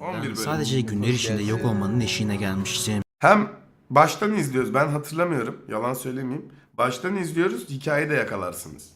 yüzünden 11 bölüm. sadece günler içinde yok olmanın eşiğine gelmişti. Hem baştan izliyoruz. Ben hatırlamıyorum. Yalan söylemeyeyim. Baştan izliyoruz. Hikayeyi de yakalarsınız.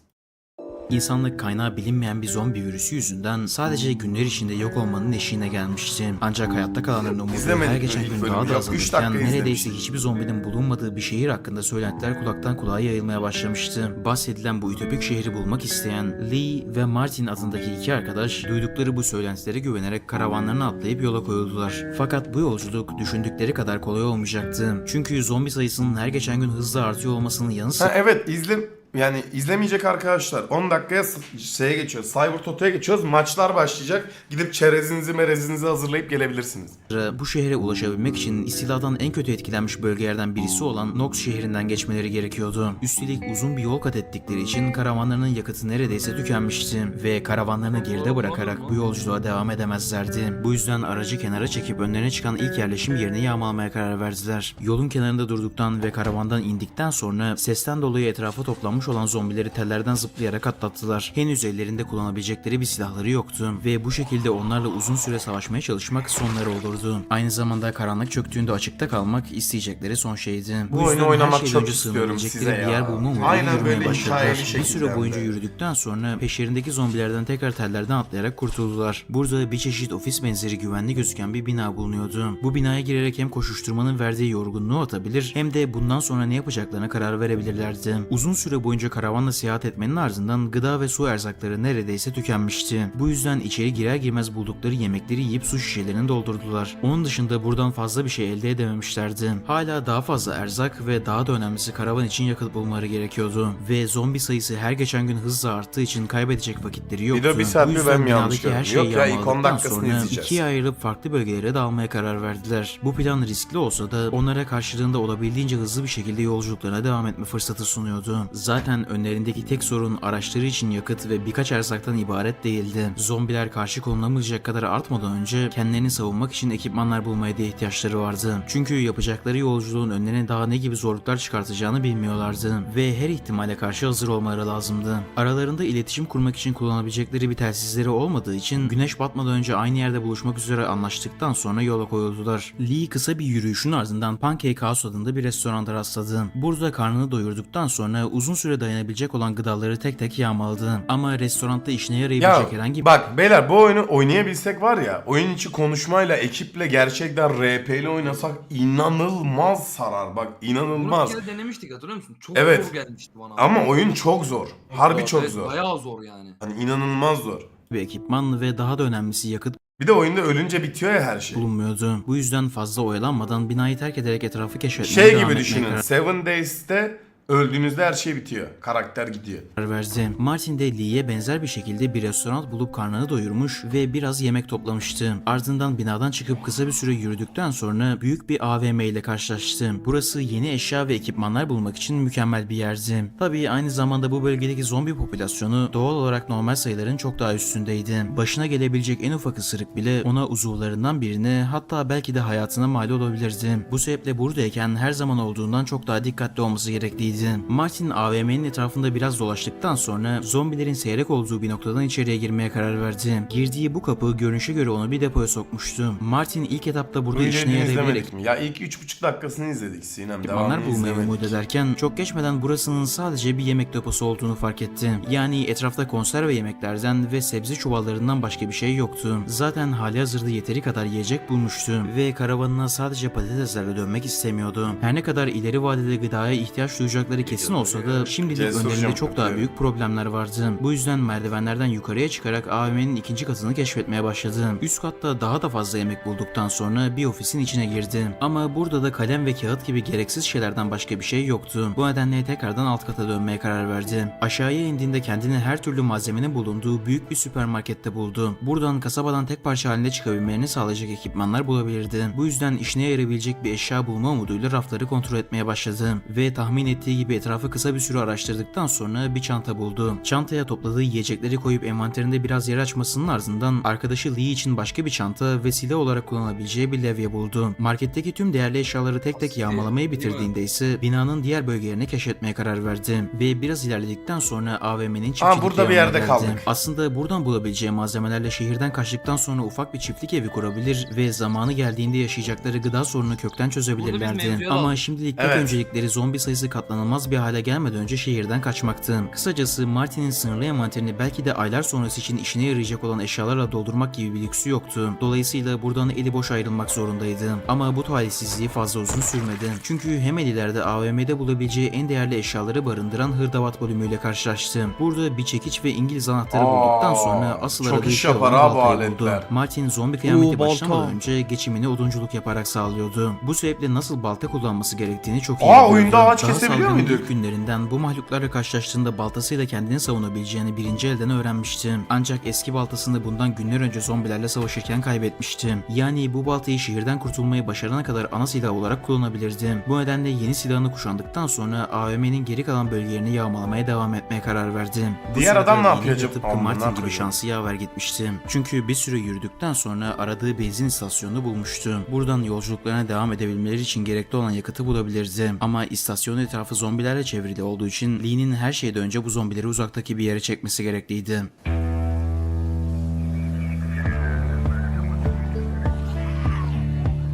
İnsanlık kaynağı bilinmeyen bir zombi virüsü yüzünden sadece günler içinde yok olmanın eşiğine gelmişti. Ancak hayatta kalanların umudu her geçen gün daha da azalırken neredeyse hiçbir zombinin bulunmadığı bir şehir hakkında söylentiler kulaktan kulağa yayılmaya başlamıştı. Bahsedilen bu ütopik şehri bulmak isteyen Lee ve Martin adındaki iki arkadaş duydukları bu söylentilere güvenerek karavanlarına atlayıp yola koyuldular. Fakat bu yolculuk düşündükleri kadar kolay olmayacaktı. Çünkü zombi sayısının her geçen gün hızla artıyor olmasının yanı sıra Ha evet izle yani izlemeyecek arkadaşlar 10 dakikaya şeye geçiyoruz. Cyber Toto'ya geçiyoruz. Maçlar başlayacak. Gidip çerezinizi merezinizi hazırlayıp gelebilirsiniz. bu şehre ulaşabilmek için istiladan en kötü etkilenmiş bölgelerden birisi olan Nox şehrinden geçmeleri gerekiyordu. Üstelik uzun bir yol kat ettikleri için karavanlarının yakıtı neredeyse tükenmişti ve karavanlarını geride bırakarak bu yolculuğa devam edemezlerdi. Bu yüzden aracı kenara çekip önlerine çıkan ilk yerleşim yerini yağmalamaya karar verdiler. Yolun kenarında durduktan ve karavandan indikten sonra sesten dolayı etrafa toplanmış olan zombileri tellerden zıplayarak atlattılar. Henüz ellerinde kullanabilecekleri bir silahları yoktu ve bu şekilde onlarla uzun süre savaşmaya çalışmak sonları olurdu. Aynı zamanda karanlık çöktüğünde açıkta kalmak isteyecekleri son şeydi. Bu yüzden oyunu oynamak çok istiyorum size bir yer ya. bulma umuduyla Aynen yürümeye böyle başladılar. Bir süre boyunca de. yürüdükten sonra peşlerindeki zombilerden tekrar tellerden atlayarak kurtuldular. Burada bir çeşit ofis benzeri güvenli gözüken bir bina bulunuyordu. Bu binaya girerek hem koşuşturmanın verdiği yorgunluğu atabilir hem de bundan sonra ne yapacaklarına karar verebilirlerdi. Uzun süre boyunca karavanla seyahat etmenin ardından gıda ve su erzakları neredeyse tükenmişti. Bu yüzden içeri girer girmez buldukları yemekleri yiyip su şişelerini doldurdular. Onun dışında buradan fazla bir şey elde edememişlerdi. Hala daha fazla erzak ve daha da önemlisi karavan için yakıt bulmaları gerekiyordu. Ve zombi sayısı her geçen gün hızla arttığı için kaybedecek vakitleri yoktu. Video bir saat mi ben mi yanlış her şeyi Yok ya, ilk 10 yağmaladıktan dakikasını sonra izleyeceğiz. ikiye ayrılıp farklı bölgelere dağılmaya karar verdiler. Bu plan riskli olsa da onlara karşılığında olabildiğince hızlı bir şekilde yolculuklarına devam etme fırsatı sunuyordu. Zaten önlerindeki tek sorun araçları için yakıt ve birkaç erzaktan ibaret değildi. Zombiler karşı konulamayacak kadar artmadan önce kendilerini savunmak için ekipmanlar bulmaya da ihtiyaçları vardı. Çünkü yapacakları yolculuğun önlerine daha ne gibi zorluklar çıkartacağını bilmiyorlardı ve her ihtimale karşı hazır olmaları lazımdı. Aralarında iletişim kurmak için kullanabilecekleri bir telsizleri olmadığı için güneş batmadan önce aynı yerde buluşmak üzere anlaştıktan sonra yola koyuldular. Lee kısa bir yürüyüşün ardından Pancake House adında bir restoranda rastladı. Burada karnını doyurduktan sonra uzun süre dayanabilecek olan gıdaları tek tek yağmaladı. Ama restoranda işine Ya yarayabilecek herhangi bir bak beyler bu oyunu oynayabilsek var ya oyun içi konuşmayla ekiple gerçekten RP'li oynasak inanılmaz sarar bak Bunu inanılmaz. bir kere denemiştik hatırlıyor musun? Çok Evet. zor gelmişti bana. Ama oyun çok zor. Harbi çok evet, zor. Bayağı zor yani. Hani inanılmaz zor. ekipman ve daha da önemlisi yakıt Bir de oyunda ölünce bitiyor ya her şey. bulunmuyordu. Bu yüzden fazla oyalanmadan binayı terk ederek etrafı keşfetmeye Şey devam gibi etmeye düşünün. karar Seven Days'te öldüğünüzde her şey bitiyor. Karakter gidiyor. verdi. Martin de Lee'ye benzer bir şekilde bir restoran bulup karnını doyurmuş ve biraz yemek toplamıştı. Ardından binadan çıkıp kısa bir süre yürüdükten sonra büyük bir AVM ile karşılaştı. Burası yeni eşya ve ekipmanlar bulmak için mükemmel bir yerdi. Tabii aynı zamanda bu bölgedeki zombi popülasyonu doğal olarak normal sayıların çok daha üstündeydi. Başına gelebilecek en ufak ısırık bile ona uzuvlarından birine hatta belki de hayatına mal olabilirdi. Bu sebeple buradayken her zaman olduğundan çok daha dikkatli olması gerekliydi. Martin AVM'nin etrafında biraz dolaştıktan sonra zombilerin seyrek olduğu bir noktadan içeriye girmeye karar verdi. Girdiği bu kapı görünüşe göre onu bir depoya sokmuştu. Martin ilk etapta Bu burada işine izlemedik mi? Ya ilk 3,5 dakikasını izledik Sinem. Devamını bulmayı umut ederken çok geçmeden burasının sadece bir yemek deposu olduğunu fark etti. Yani etrafta konserve yemeklerden ve sebze çuvallarından başka bir şey yoktu. Zaten hali hazırda yeteri kadar yiyecek bulmuştu ve karavanına sadece patateslerle dönmek istemiyordu. Her ne kadar ileri vadede gıdaya ihtiyaç duyacakları kesin olsa da şimdilik önlerinde çok daha büyük problemler vardı. Bu yüzden merdivenlerden yukarıya çıkarak AVM'nin ikinci katını keşfetmeye başladı. Üst katta daha da fazla yemek bulduktan sonra bir ofisin içine girdi. Ama burada da kalem ve kağıt gibi gereksiz şeylerden başka bir şey yoktu. Bu nedenle tekrardan alt kata dönmeye karar verdi. Aşağıya indiğinde kendini her türlü malzemenin bulunduğu büyük bir süpermarkette buldu. Buradan kasabadan tek parça halinde çıkabilmelerini sağlayacak ekipmanlar bulabilirdi. Bu yüzden işine yarayabilecek bir eşya bulma umuduyla rafları kontrol etmeye başladı. Ve tahmin ettiği ettiği gibi etrafı kısa bir süre araştırdıktan sonra bir çanta buldu. Çantaya topladığı yiyecekleri koyup envanterinde biraz yer açmasının ardından arkadaşı Lee için başka bir çanta ve silah olarak kullanabileceği bir levye buldu. Marketteki tüm değerli eşyaları tek tek yağmalamayı bitirdiğinde ise binanın diğer bölgelerini keşfetmeye karar verdi. Ve biraz ilerledikten sonra AVM'nin çiftçilik burada bir yerde geldi. kaldık. Aslında buradan bulabileceği malzemelerle şehirden kaçtıktan sonra ufak bir çiftlik evi kurabilir ve zamanı geldiğinde yaşayacakları gıda sorununu kökten çözebilirlerdi. Ama şimdilik Evet. öncelikleri zombi sayısı katlanılmaz bir hale gelmeden önce şehirden kaçmaktı. Kısacası Martin'in sınırlı envanterini belki de aylar sonrası için işine yarayacak olan eşyalarla doldurmak gibi bir lüksü yoktu. Dolayısıyla buradan eli boş ayrılmak zorundaydı. Ama bu talihsizliği fazla uzun sürmedi. Çünkü hemen ileride AVM'de bulabileceği en değerli eşyaları barındıran hırdavat bölümüyle karşılaştı. Burada bir çekiç ve İngiliz anahtarı Aa, bulduktan sonra asıl aradığı iş şey yapar buldu. aletler. Martin zombi kıyameti Oo, başlamadan önce geçimini odunculuk yaparak sağlıyordu. Bu sebeple nasıl balta kullanması gerektiğini çok iyi Aa, oyunda ağaç kesebiliyor muyduk? ilk günlerinden bu mahluklarla karşılaştığında baltasıyla kendini savunabileceğini birinci elden öğrenmişti. Ancak eski baltasını bundan günler önce zombilerle savaşırken kaybetmişti. Yani bu baltayı şehirden kurtulmayı başarana kadar ana silah olarak kullanabilirdi. Bu nedenle yeni silahını kuşandıktan sonra AVM'nin geri kalan bölgelerini yağmalamaya devam etmeye karar verdi. Bu Diğer adam ne yapıyor acaba? Tıpkı Amına Martin gibi şansı yaver gitmişti. Çünkü bir süre yürüdükten sonra aradığı benzin istasyonunu bulmuştu. Buradan yolculuklarına devam edebilmeleri için gerekli olan yakıtı bulabilirdi. Ama istasyonun etrafı zombilerle çevrili olduğu için Lee'nin her şeyden önce bu zombileri uzaktaki bir yere çekmesi gerekliydi.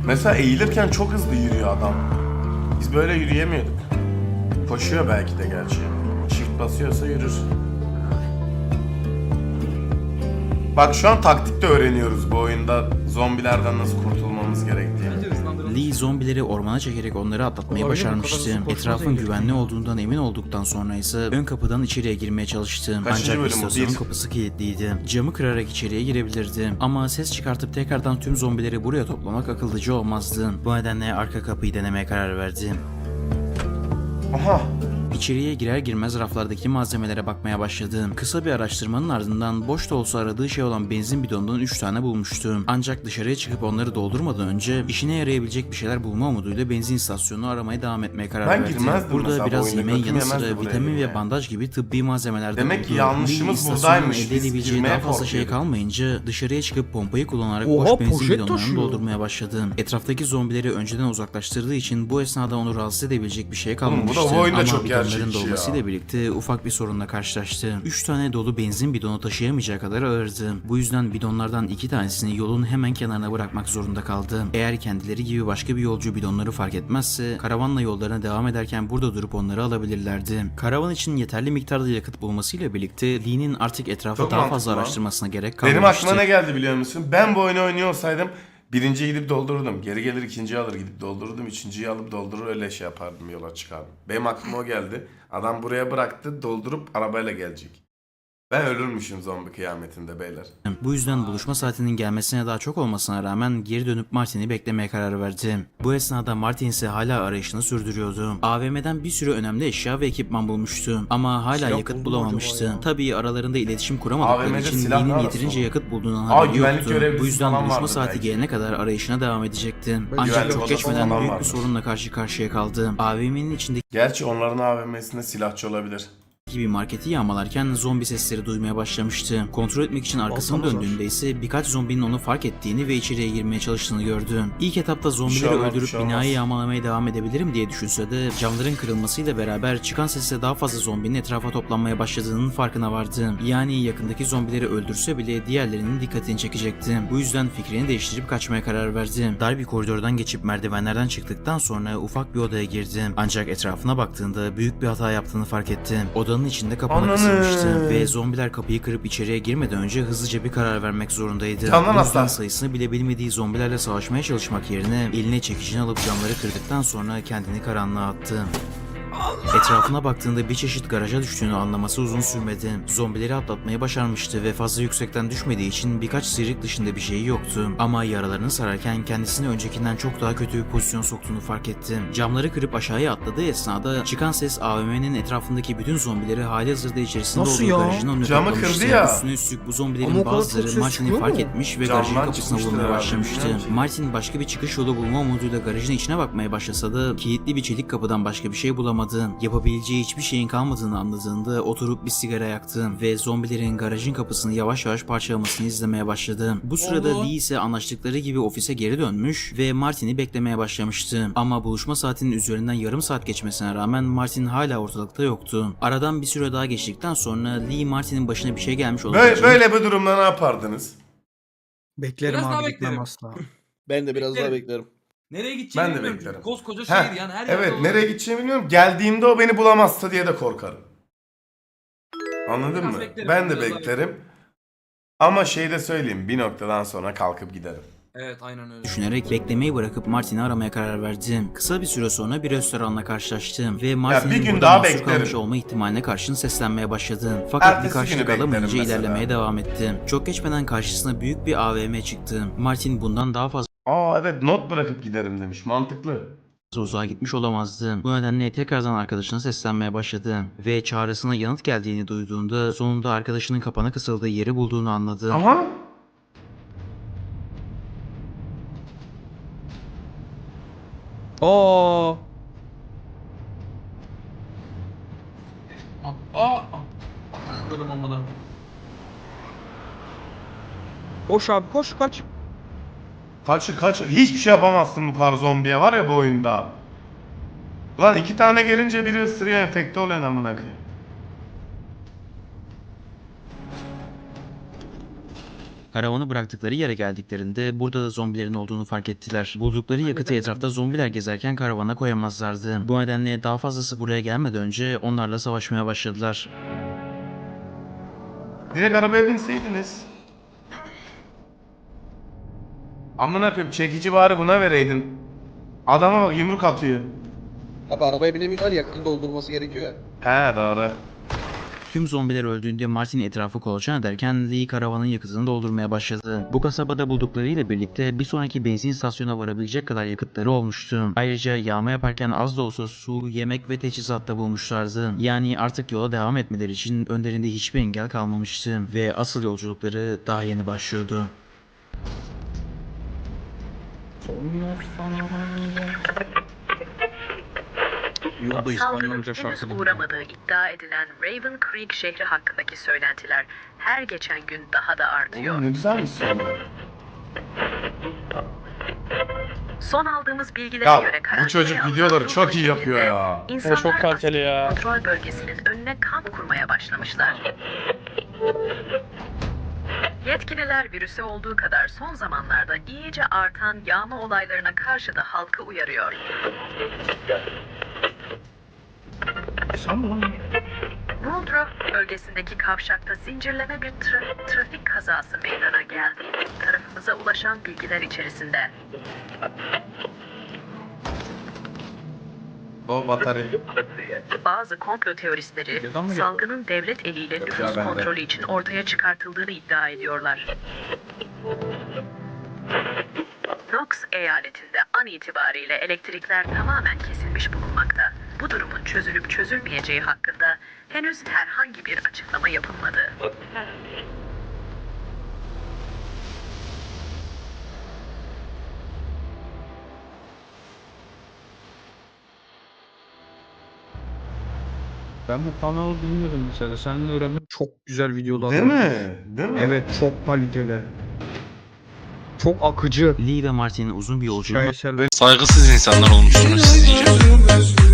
Mesela eğilirken çok hızlı yürüyor adam. Biz böyle yürüyemiyorduk. Koşuyor belki de gerçi. Çift basıyorsa yürür. Bak şu an taktik de öğreniyoruz bu oyunda zombilerden nasıl kurtulmamız gerektiğini. Lee zombileri ormana çekerek onları atlatmayı Olabilir başarmıştı. Etrafın güvenli olduğundan emin olduktan sonra ise ön kapıdan içeriye girmeye çalıştı. Kaçıncı Ancak bölüm bu? istasyonun Bir. kapısı kilitliydi. Camı kırarak içeriye girebilirdi. Ama ses çıkartıp tekrardan tüm zombileri buraya toplamak akıllıca olmazdı. Bu nedenle arka kapıyı denemeye karar verdi. Aha. İçeriye girer girmez raflardaki malzemelere bakmaya başladı. Kısa bir araştırmanın ardından boş da olsa aradığı şey olan benzin bidonundan 3 tane bulmuştu. Ancak dışarıya çıkıp onları doldurmadan önce işine yarayabilecek bir şeyler bulma umuduyla benzin istasyonunu aramaya devam etmeye karar Ben verdi. girmezdim Burada biraz yemeğin yanı sıra vitamin ve bandaj gibi tıbbi malzemeler de Demek buldu. ki yanlışımız buradaymış. elde edebileceği daha fazla şey kalmayınca dışarıya çıkıp pompayı kullanarak Oha, boş benzin bidonlarını taşıyor. doldurmaya başladı. Etraftaki zombileri önceden uzaklaştırdığı için bu esnada onu rahatsız edebilecek bir şey Oğlum bu da kalmamıştı. bu oyunda Ama çok bidonların gerçekçi ya. dolmasıyla birlikte ufak bir sorunla karşılaştı. 3 tane dolu benzin bidonu taşıyamayacağı kadar ağırdı. Bu yüzden bidonlardan 2 tanesini yolun hemen kenarına bırakmak zorunda kaldı. Eğer kendileri gibi başka bir yolcu bidonları fark etmezse karavanla yollarına devam ederken burada durup onları alabilirlerdi. Karavan için yeterli miktarda yakıt bulmasıyla birlikte Lee'nin artık etrafı Çok daha fazla lan. araştırmasına gerek kalmamıştı. Benim aklıma ne geldi biliyor musun? Ben bu oyunu oynuyor olsaydım birinciyi gidip doldururdum. Geri gelir ikinciyi alır gidip doldururdum. Üçüncüyü alıp doldurur öyle şey yapardım yola çıkardım. Benim aklıma o geldi. Adam buraya bıraktı doldurup arabayla gelecek. Ben ölürmüşüm zombi kıyametinde beyler. Bu yüzden buluşma saatinin gelmesine daha çok olmasına rağmen geri dönüp Martin'i beklemeye karar verdi. Bu esnada Martin ise hala arayışını sürdürüyordu. AVM'den bir sürü önemli eşya ve ekipman bulmuştu ama hala Silah yakıt bulamamıştı. ya? Tabii aralarında iletişim kuramadıkları AVM'de için Lee'nin yeterince yakıt bulduğundan haberi yoktu. Bu yüzden buluşma saati belki. gelene kadar arayışına devam edecekti. Ancak çok geçmeden büyük bir vardı. sorunla karşı karşıya kaldı. AVM'nin içindeki Gerçi onların AVM'sinde silahçı olabilir. Bir marketi yağmalarken zombi sesleri duymaya başlamıştı. Kontrol etmek için var. döndüğünde ise birkaç zombinin onu fark ettiğini ve içeriye girmeye çalıştığını gördü. İlk etapta zombileri şey olmaz, öldürüp şey olmaz. binayı yağmalamaya devam edebilirim diye düşünse de camların kırılmasıyla beraber çıkan sesle daha fazla zombinin etrafa toplanmaya başladığının farkına vardı. Yani yakındaki zombileri öldürse bile diğerlerinin dikkatini çekecekti. Bu yüzden fikrini değiştirip kaçmaya karar verdi. Dar bir koridordan geçip merdivenlerden çıktıktan sonra ufak bir odaya girdi. Ancak etrafına baktığında büyük bir hata yaptığını fark etti. Odanın içinde kapana kısılmıştı ve zombiler kapıyı kırıp içeriye girmeden önce hızlıca bir karar vermek zorundaydı. Tamam aslan. sayısını bile bilmediği zombilerle savaşmaya çalışmak yerine eline çekicini alıp camları kırdıktan sonra kendini karanlığa attı. Etrafına baktığında bir çeşit garaja düştüğünü anlaması uzun sürmedi. Zombileri atlatmayı başarmıştı ve fazla yüksekten düşmediği için birkaç sıyrık dışında bir şeyi yoktu. Ama yaralarını sararken kendisini öncekinden çok daha kötü bir pozisyon soktuğunu fark etti. Camları kırıp aşağıya atladığı esnada çıkan ses AVM'nin etrafındaki bütün zombileri hali hazırda içerisinde Nasıl olduğu ya? garajın önüne Camı toplamıştı. kırdı ya. Üstüne üstlük bu zombilerin Ama o kadar çok bazıları ses çıkıyor fark mu? etmiş ve Camdan garajın kapısına çıkmıştır vurmaya herhalde, başlamıştı. bilmiyorum ki. Martin başka bir çıkış yolu bulma umuduyla garajın içine bakmaya başlasa da kilitli bir çelik kapıdan başka bir şey bulamadı. Yapamadı. Yapabileceği hiçbir şeyin kalmadığını anladığında oturup bir sigara yaktı ve zombilerin garajın kapısını yavaş yavaş parçalamasını izlemeye başladı. Bu sırada. Lee ise anlaştıkları gibi ofise geri dönmüş ve Martin'i beklemeye başlamıştı. Ama buluşma saatinin üzerinden yarım saat geçmesine rağmen Martin hala ortalıkta yoktu. Aradan bir süre daha geçtikten sonra Lee Martin'in başına bir şey gelmiş Böyle, olabileceğini böyle bir durumda ne yapardınız? Beklerim Biraz daha abi gitmem beklerim. asla. Ben de biraz daha Beklerim. Nereye gideceğimi Ben de bilmiyorum. beklerim. çünkü Koskoca Heh, şehir yani her yerde Evet nereye gideceğimi bilmiyorum. Geldiğimde o beni bulamazsa diye de korkarım. Anladın Biraz mı? beklerim, ben de biraz daha beklerim. Ama şey de söyleyeyim bir noktadan sonra kalkıp giderim. Evet aynen öyle. Düşünerek beklemeyi bırakıp Martin'i aramaya karar verdi. Kısa bir süre sonra bir restoranla karşılaştı ve Martin'in bir gün burada daha mahsur beklerim. kalmış olma ihtimaline karşın seslenmeye başladı. Fakat Ertesi bir karşılık alamayınca mesela. ilerlemeye devam etti. Çok geçmeden karşısına büyük bir AVM çıktı. Martin bundan daha fazla Aa evet not bırakıp giderim demiş. Mantıklı. uzağa gitmiş olamazdı. Bu nedenle tekrardan arkadaşına seslenmeye başladı ve çağrısına yanıt geldiğini duyduğunda sonunda arkadaşının kapana kısıldığı yeri bulduğunu anladı. Aha. Oo. Anladım amına. Koş abi koş kaç. Kaç kaç hiçbir şey yapamazsın bu kadar zombiye var ya bu oyunda. Ulan iki tane gelince biri ısırıyor enfekte oluyor amına koyayım. Karavanı bıraktıkları yere geldiklerinde burada da zombilerin olduğunu fark ettiler. Buldukları yakıtı etrafta zombiler gezerken karavana koyamazlardı. Bu nedenle daha fazlası buraya gelmeden önce onlarla savaşmaya başladılar. Direkt arabaya binseydiniz. Amına koyayım çekici bari buna vereydin. Adama bak yumruk atıyor. Abi arabaya binemiyorlar yakın doldurması gerekiyor. He doğru. Tüm zombiler öldüğünde Martin etrafı kolaçan ederken Lee karavanın yakıtını doldurmaya başladı. Bu kasabada bulduklarıyla birlikte bir sonraki benzin istasyonuna varabilecek kadar yakıtları olmuştu. Ayrıca yağma yaparken az da olsa su, yemek ve teçhizat da bulmuşlardı. Yani artık yola devam etmeleri için önlerinde hiçbir engel kalmamıştı ve asıl yolculukları daha yeni başlıyordu. Yolda İspanyolca Saldırının şarkı uğramadığı iddia edilen Raven Creek şehri hakkındaki söylentiler her geçen gün daha da artıyor. Oğlum ne güzelmiş sonra. Son aldığımız bilgilere Ya göre bu çocuk videoları çok iyi yapıyor ya. İnsanlar çok kaliteli ya. kontrol bölgesinin önüne kamp kurmaya başlamışlar. Yetkililer virüse olduğu kadar son zamanlarda iyice artan yağma olaylarına karşı da halkı uyarıyor. Woodruff bölgesindeki kavşakta zincirleme bir tra- trafik kazası meydana geldi. Tarafımıza ulaşan bilgiler içerisinde. O batarya. Bazı komplo teoristleri salgının devlet eliyle nüfus kontrolü için ortaya çıkartıldığını iddia ediyorlar. Knox eyaletinde an itibariyle elektrikler tamamen kesilmiş bulunmakta. Bu durumun çözülüp çözülmeyeceği hakkında henüz herhangi bir açıklama yapılmadı. Ben bu kanalı bilmiyordum mesela. Seninle öğrendim. Çok güzel videolar. Değil mi? Değil mi? Evet çok kaliteli. Çok akıcı. Lee ve Martin'in uzun bir Hikayesel. Saygısız insanlar olmuşsunuz siz iyice.